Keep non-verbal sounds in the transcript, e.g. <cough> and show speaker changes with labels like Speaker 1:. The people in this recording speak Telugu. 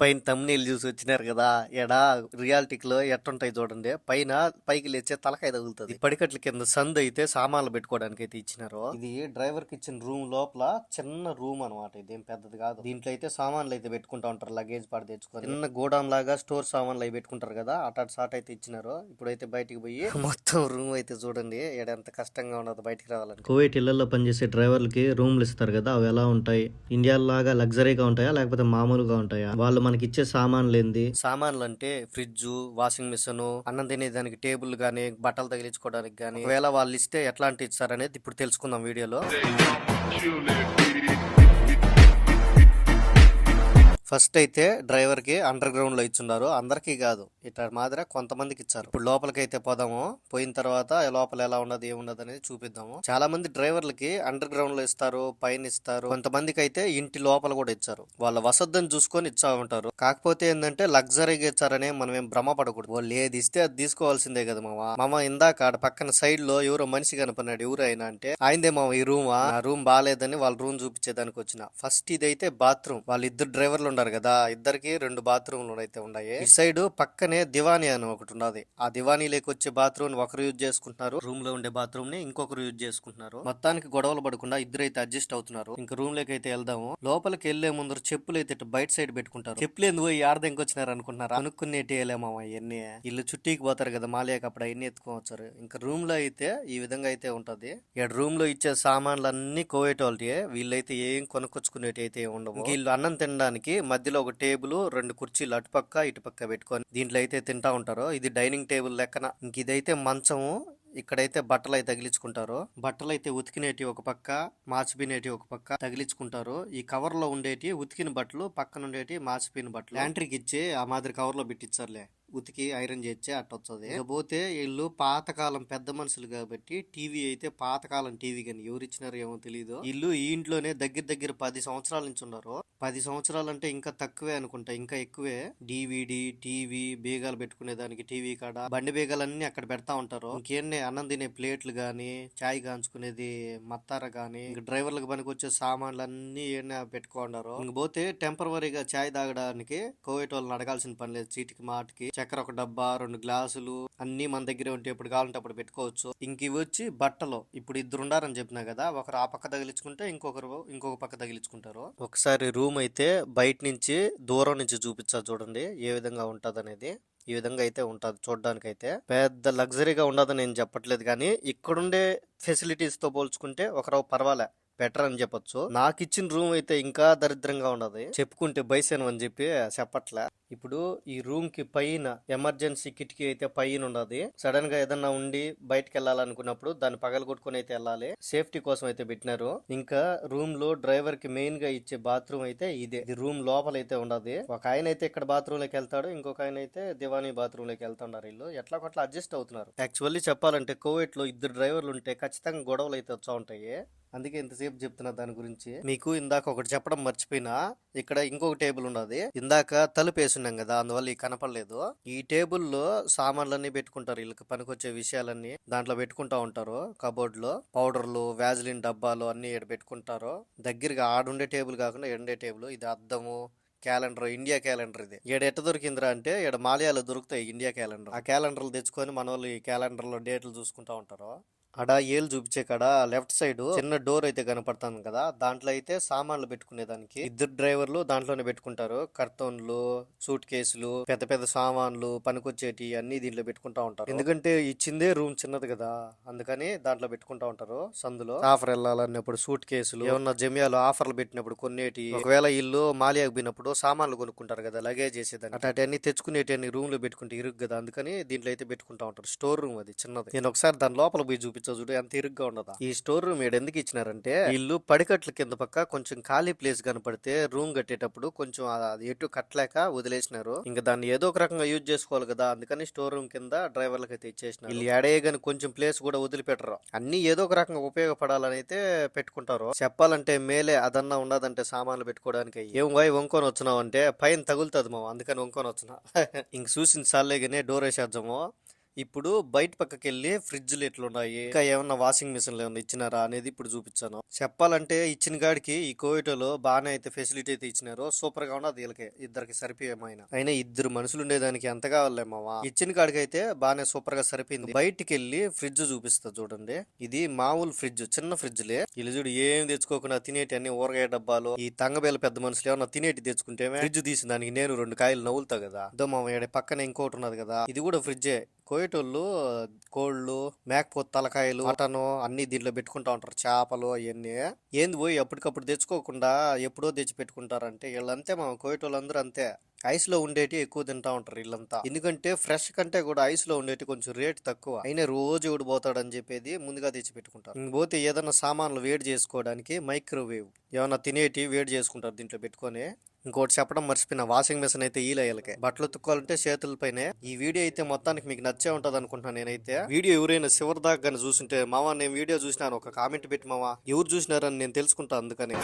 Speaker 1: పైన తమ్మునీళ్ళు చూసి వచ్చినారు కదా ఎడా రియాలిటీలో ఎట్టుంటాయి చూడండి. పైన పైకి లేచే తలకాయ తగులుతుంది. పడికట్ల కింద సందు అయితే సామాన్లు పెట్టుకోవడానికి అయితే ఇచ్చినారు. ఇది డ్రైవర్కి ఇచ్చిన రూమ్ లోపల చిన్న రూమ్ అనమాట ఇదేం పెద్దది కాదు. దీంట్లో అయితే సామాన్లు అయితే పెట్టుకుంటా ఉంటారు. లగేజ్ పాడు తెచ్చుకొని. చిన్న గోడౌన్ లాగా స్టోర్ సామాన్లు అవి పెట్టుకుంటారు కదా అటాట్ సాట్ అయితే ఇచ్చినారు. ఇప్పుడైతే బయటికి పోయి <laughs> మొత్తం రూమ్ అయితే చూడండి. ఎంత కష్టంగా ఉన్నది బయటికి రావాలని కువైట్ ఇళ్ళలో పనిచేసే డ్రైవర్లకి రూమ్లు ఇస్తారు కదా అవి ఎలా ఉంటాయి? ఇండియా లాగా లగ్జరీగా ఉంటాయా లేకపోతే మామూలుగా ఉంటాయా? వాళ్ళు మనకి ఇచ్చే సామాన్లు ఏంది సామాన్లు అంటే ఫ్రిడ్జ్ వాషింగ్ మిషన్ అన్నం తినేదానికి టేబుల్ గానీ బట్టలు తగిలించుకోవడానికి గానీ ఒకవేళ వాళ్ళు ఇస్తే ఎట్లాంటి ఇస్తారనేది ఇప్పుడు తెలుసుకుందాం వీడియోలో. ఫస్ట్ అయితే డ్రైవర్కి అండర్ గ్రౌండ్లో ఇచ్చున్నారు. అందరికీ కాదు. ఇట్లా మాదిరి కొంతమందికి ఇచ్చారు. ఇప్పుడు లోపలికి అయితే పోదాము. పోయిన తర్వాత లోపల ఎలా ఉండదు ఏముండదు అనేది చూపిద్దాము. చాలా మంది డ్రైవర్లకి అండర్ గ్రౌండ్లో ఇస్తారు పైన ఇస్తారు. కొంతమందికి అయితే ఇంటి లోపల కూడా ఇచ్చారు. వాళ్ళ వసతిని చూసుకొని ఇచ్చా ఉంటారు. కాకపోతే ఏంటంటే లగ్జరీగా ఇచ్చారని మనం ఏం భ్రమపడకూడదు. వాళ్ళు ఏది ఇస్తే అది తీసుకోవాల్సిందే కదా మామ. మామ ఇందాక ఆడ పక్కన సైడ్లో ఎవరో మనిషి కనపడినాడు. ఎవరు అయినా అంటే ఆయనదే మామ ఈ రూమ్? ఆ రూమ్ బాగాలేదని వాళ్ళ రూమ్ చూపించేదానికి వచ్చిన. ఫస్ట్ ఇదైతే బాత్రూమ్. వాళ్ళు ఇద్దరు డ్రైవర్లు ఉన్నారు కదా ఇద్దరికి రెండు బాత్రూమ్లు అయితే ఉన్నాయి. ఇటు సైడ్ పక్కనే దివానీ అని ఒకటి ఉన్నది. ఆ దివానీ వచ్చే బాత్రూమ్ ఒకరు యూజ్ చేసుకుంటున్నారు. రూమ్లో ఉండే బాత్రూమ్ని ఇంకొకరు యూజ్ చేసుకుంటున్నారు. మొత్తానికి గొడవలు పడకుండా ఇద్దరైతే అడ్జస్ట్ అవుతున్నారు. ఇంకా రూమ్లోకి అయితే వెళ్దాము. లోపలికి వెళ్ళే ముందర చెప్పులు అయితే బయట సైడ్ పెట్టుకుంటారు. చెప్పులు ఎందుకు పోయి ఆడదెంకి వచ్చినారు అనుకుంటున్నారు? అనుకునేటి వెళ్ళామా ఇవన్నీ ఇల్లు చుట్టీకి పోతారు కదా మాలేక అప్పుడు అవన్నీ ఎత్తుకొని వచ్చారు. ఇంకా రూమ్లో అయితే ఈ విధంగా అయితే ఉంటది. ఇక్కడ రూమ్లో ఇచ్చే సామాన్లు అన్ని కోవేట్ వీళ్ళైతే ఏం కొనుక్కొచ్చుకునేటి అయితే ఉండవు. వీళ్ళు అన్నం తినడానికి మధ్యలో ఒక టేబుల్ రెండు కుర్చీలు అటుపక్క ఇటుపక్క పెట్టుకొని దీంట్లో అయితే తింటా ఉంటారు. ఇది డైనింగ్ టేబుల్ లెక్కన. ఇంక ఇదైతే మంచము ఇక్కడైతే బట్టలు అయితే తగిలించుకుంటారు. బట్టలు అయితే ఉతికినేటి ఒక పక్క మార్చిపోయినేటి ఒక పక్క తగిలించుకుంటారు. ఈ కవర్లో ఉండేటి ఉతికిన బట్టలు పక్కన ఉండేటి మాచిపోయిన బట్టలు. ల్యాంట్రీకి ఇచ్చి ఆ మాదిరి కవర్లో పెట్టించారులే ఉతికి ఐరన్ చేస్తే అట్టొచ్చది పోతే వీళ్ళు పాతకాలం పెద్ద మనుషులు కాబట్టి టీవీ అయితే పాతకాలం టీవీ కానీ ఎవరు ఇచ్చినారు ఏమో తెలియదు వీళ్ళు ఈ ఇంట్లోనే దగ్గర దగ్గర పది సంవత్సరాల నుంచి ఉన్నారు. పది సంవత్సరాలు అంటే ఇంకా తక్కువే అనుకుంటా ఇంకా ఎక్కువే. డివిడి టీవీ బీగాలు పెట్టుకునే దానికి టీవీ కాడ బండి బీగాలన్నీ అక్కడ పెడతా ఉంటారు. ఇంకేంటి అన్నం తినే ప్లేట్లు గాని చాయ్ కాంచుకునేది మత్తార గాని ఇంక డ్రైవర్లకు పనికి వచ్చే సామాన్లు అన్ని పెట్టుకుంటారు ఇంక పోతే టెంపరీగా చాయ్ తాగడానికి కోవిడ్ వాళ్ళని అడగాల్సిన పని లేదు. చీటికి మాటికి చక్కెర ఒక డబ్బా రెండు గ్లాసులు అన్ని మన దగ్గర ఉంటే ఎప్పుడు కావాలంటే అప్పుడు పెట్టుకోవచ్చు. ఇంక ఇవి వచ్చి బట్టలు. ఇప్పుడు ఇద్దరు ఉండారని చెప్పినా కదా ఒకరు ఆ పక్క తగిలించుకుంటే ఇంకొకరు ఇంకొక పక్క తగిలించుకుంటారు. ఒకసారి రూమ్ అయితే బయట నుంచి దూరం నుంచి చూపించా చూడండి ఏ విధంగా ఉంటుంది అనేది ఈ విధంగా అయితే ఉంటది చూడడానికి అయితే పెద్ద లగ్జరీగా ఉండదని నేను చెప్పట్లేదు కానీ ఇక్కడుండే ఫెసిలిటీస్తో పోల్చుకుంటే ఒకరు పర్వాలే. బెటర్ అని చెప్పొచ్చు. నాకు ఇచ్చిన రూమ్ అయితే ఇంకా దరిద్రంగా ఉన్నది. చెప్పుకుంటే బైసేను అని చెప్పి చెప్పట్లే. ఇప్పుడు ఈ రూమ్కి పైన ఎమర్జెన్సీ కిటికీ అయితే పైన ఉండదు సడన్గా ఏదన్నా ఉండి బయటకు వెళ్ళాలనుకున్నప్పుడు దాన్ని పగలగొట్టుకుని అయితే వెళ్ళాలి. సేఫ్టీ కోసం అయితే పెట్టినారు. ఇంకా రూమ్లో డ్రైవర్కి మెయిన్గా ఇచ్చే బాత్రూమ్ అయితే ఇదే. ఇది రూమ్ లోపల అయితే ఉండదు ఒక ఆయన అయితే ఇక్కడ బాత్రూమ్లోకి వెళ్తాడు. ఇంకొక ఆయన అయితే దివానీ బాత్రూమ్లోకి వెళ్తున్నారు వీళ్ళు. ఎట్లా కొట్లా అడ్జస్ట్ అవుతున్నారు. యాక్చువల్లీ చెప్పాలంటే కోవిడ్లో ఇద్దరు డ్రైవర్లు ఉంటే ఖచ్చితంగా గొడవలు అయితే వచ్చా ఉంటాయి. అందుకే ఇంతసేపు చెప్తున్నా దాని గురించి. మీకు ఇందాక ఒకటి చెప్పడం మర్చిపోయినా ఇక్కడ ఇంకొక టేబుల్ ఉన్నది. ఇందాక తలుపు వేసున్నాం కదా అందువల్ల ఈ కనపడలేదు. ఈ టేబుల్లో సామాన్లన్నీ పెట్టుకుంటారు. వీళ్ళకి పనికొచ్చే విషయాలన్నీ దాంట్లో పెట్టుకుంటా ఉంటారు. కబోర్డ్లో పౌడర్లు వ్యాజిలిన్ డబ్బాలు అన్ని ఇక్కడ పెట్టుకుంటారు. దగ్గరగా ఆడుండే టేబుల్ కాకుండా ఎండే టేబుల్. ఇది అద్దము క్యాలెండర్ ఇండియా క్యాలెండర్ ఇది. ఈడ ఎట్ట దొరికిందిరా అంటే ఈడ మాలయాలు దొరుకుతాయి ఇండియా క్యాలెండర్. ఆ క్యాలెండర్లు తెచ్చుకొని మన వాళ్ళు ఈ క్యాలెండర్లో డేట్లు చూసుకుంటా ఉంటారు. అడ ఏళ్ళు చూపించే కాడ లెఫ్ట్ సైడ్ చిన్న డోర్ అయితే కనపడుతుంది కదా దాంట్లో అయితే సామాన్లు పెట్టుకునే దానికి ఇద్దరు డ్రైవర్లు దాంట్లోనే పెట్టుకుంటారు. కర్తోన్లు సూట్ కేసులు పెద్ద పెద్ద సామాన్లు పనికొచ్చేటి అన్ని దీంట్లో పెట్టుకుంటా ఉంటారు. ఎందుకంటే ఇచ్చిందే రూమ్ చిన్నది కదా అందుకని దాంట్లో పెట్టుకుంటా ఉంటారు సందులో. ఆఫర్ వెళ్ళాలన్నప్పుడు సూట్ కేసులు ఏమన్నా జమియాలో ఆఫర్లు పెట్టినప్పుడు కొన్నేటి ఒకవేళ ఇల్లు మాలియాకు పోయినప్పుడు సామాన్లు కొనుక్కుంటారు కదా లగేజ్ చేసేదాన్ని అటు అన్ని తెచ్చుకునేటి రూమ్లో పెట్టుకుంటే ఇరుగు కదా అందుకని దీంట్లో అయితే పెట్టుకుంటా ఉంటారు. స్టోర్ రూమ్ అది చిన్నది. నేను ఒకసారి దాని లోపల పోయి చూపించా చూడు ఎంత ఇరుగ్గా ఉండదా ఈ స్టోర్ రూమ్ ఏడు ఎందుకు ఇచ్చినారంటే ఇల్లు పడికట్ల కింద పక్క కొంచెం ఖాళీ ప్లేస్ కనపడితే రూమ్ కట్టేటప్పుడు కొంచెం అది ఎటు కట్టలేక వదిలేసినారు. ఇంకా దాన్ని ఏదో ఒక రకంగా యూజ్ చేసుకోవాలి కదా అందుకని స్టోర్ రూమ్ కింద డ్రైవర్లకు అయితే ఇచ్చేసినారు. వీళ్ళు ఏడే గాని కొంచెం ప్లేస్ కూడా వదిలిపెట్టరు. అన్ని ఏదో ఒక రకంగా ఉపయోగపడాలని అయితే పెట్టుకుంటారు. చెప్పాలంటే మేలే అదన్నా ఉండదంటే సామాన్లు పెట్టుకోవడానికి ఏం వాయి వంకొని వచ్చినావు అంటే పైన తగులుతుంది మా అందుకని వంకొని వచ్చిన. <laughs> ఇంక చూసిన సార్లేగానే డోర్ వేసేద్దాము. ఇప్పుడు బయట పక్కకి వెళ్ళి ఫ్రిడ్జ్లు ఎట్లున్నాయి? ఇంకా ఏమన్నా వాషింగ్ మిషన్లు ఏమన్నా ఇచ్చినారా అనేది ఇప్పుడు చూపించాను చెప్పాలంటే ఇచ్చిన కాడికి ఈ కోవిటోలో బాగానే అయితే ఫెసిలిటీ అయితే ఇచ్చినారో సూపర్గా ఉన్నది వీళ్ళకి ఇద్దరికి సరిపోయేమైనా అయినా ఇద్దరు మనుషులు ఉండేదానికి ఎంత కావాలే మావా? ఇచ్చిన కాడికి అయితే బాగానే సూపర్గా సరిపోయింది. బయటికి వెళ్ళి ఫ్రిడ్జ్ చూపిస్తా చూడండి. ఇది మామూలు ఫ్రిడ్జ్ చిన్న ఫ్రిడ్జ్లే. వీళ్ళు చూడు ఏం తెచ్చుకోకుండా తినేటి అన్ని ఊరగాయ డబ్బాలు ఈ తంగబేల పెద్ద మనుషులు ఏమన్నా తినేటి తెచ్చుకుంటే ఫ్రిడ్జ్ తీసిన దానికి నేను రెండు కాయలు నవ్వులుతా కదా. దో మామ ఈడ పక్కన ఇంకోటి ఉన్నది కదా. ఇది కూడా ఫ్రిడ్జే. కోయటోళ్ళు కోళ్ళు మేకపోతు తలకాయలు మటను అన్ని దీంట్లో పెట్టుకుంటా ఉంటారు. చేపలు అవన్నీ ఏంది పోయి అప్పటికప్పుడు తెచ్చుకోకుండా ఎప్పుడో తెచ్చి పెట్టుకుంటారంటే వీళ్ళంతే మా కోయటోళ్ళందరూ అంతే. ఐస్లో ఉండేటి ఎక్కువ తింటా ఉంటారు వీళ్ళంతా. ఎందుకంటే ఫ్రెష్ కంటే కూడా ఐస్లో ఉండేటి కొంచెం రేట్ తక్కువ. అయినా రోజు ఎవడు పోతాడని చెప్పేది ముందుగా తెచ్చి పెట్టుకుంటారు. పోతే ఏదైనా సామాన్లు వేడి చేసుకోవడానికి మైక్రోవేవ్. ఏమైనా తినేటి వేడి చేసుకుంటారు దీంట్లో పెట్టుకొని. ఇంకోటి చెప్పడం మర్చిపోయిన. వాషింగ్ మిషన్ అయితే ఈ లయలకే బట్టలు ఉతుక్కోవాలంటే చేతులపైనే. ఈ వీడియో అయితే మొత్తానికి మీకు నచ్చే ఉంటుంది అనుకుంటున్నాను నేనైతే. వీడియో ఎవరైనా చివరి దాకా కానీ మావా నేను వీడియో చూసినాను ఒక కామెంట్ పెట్టి మావా. ఎవరు చూసినారని నేను తెలుసుకుంటా అందుకని.